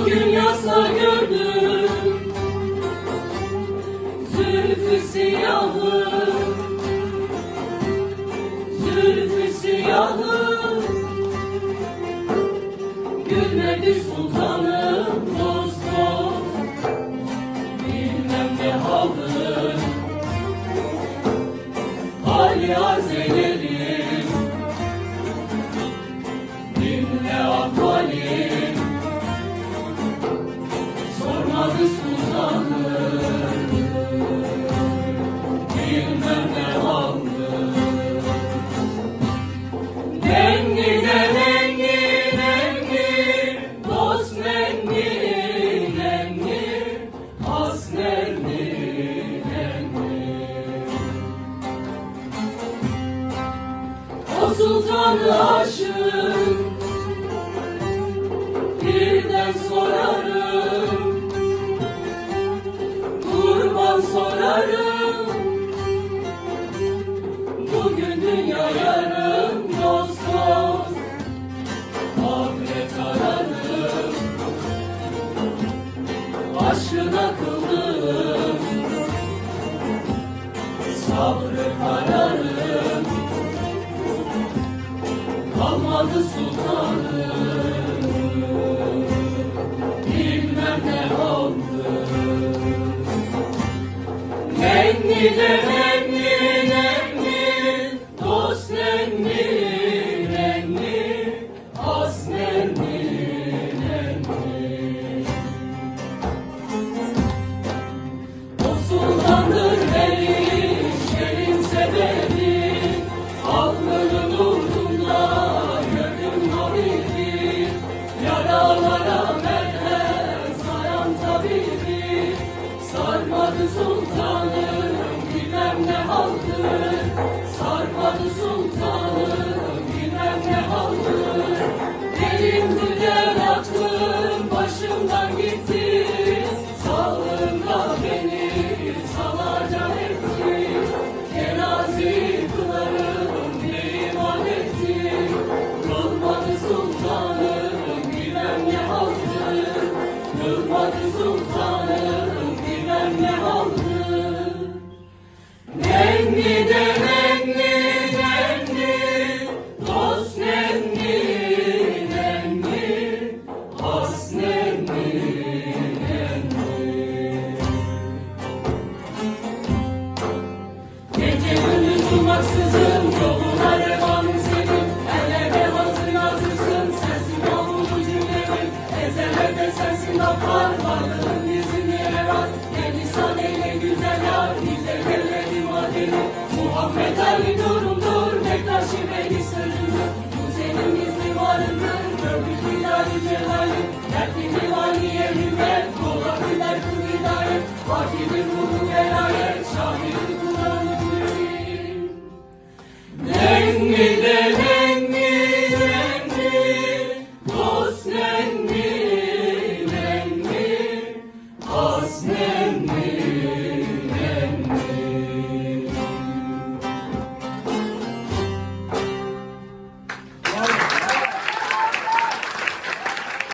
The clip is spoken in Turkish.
bugün yasla gördüm. Zülfü siyahı. Zülfü siyahı. Gülmedi sultan. Sultanı aşığım Birden sorarım. Kurban sorarım. Bugün dünya yarın dost dost Ahmet ararım Aşkına kıldım Kalmadı sultanım. Bilmem ne oldu. Nenni Koşulmaksızın yoluna revan senin. Ellerde hazır hazırsın sensin oldu cümlemin. Ezemede sensin laflar varlığın izini evan Ne lisan güzel yar bize gelelim Muhammed Ali durumdur Bektaşi beni sırrındır Bu senin gizli varındır Gördük hilali celali Dertli milaniye himmet Kola güler kıl hidayet ruhu velayet Şahidim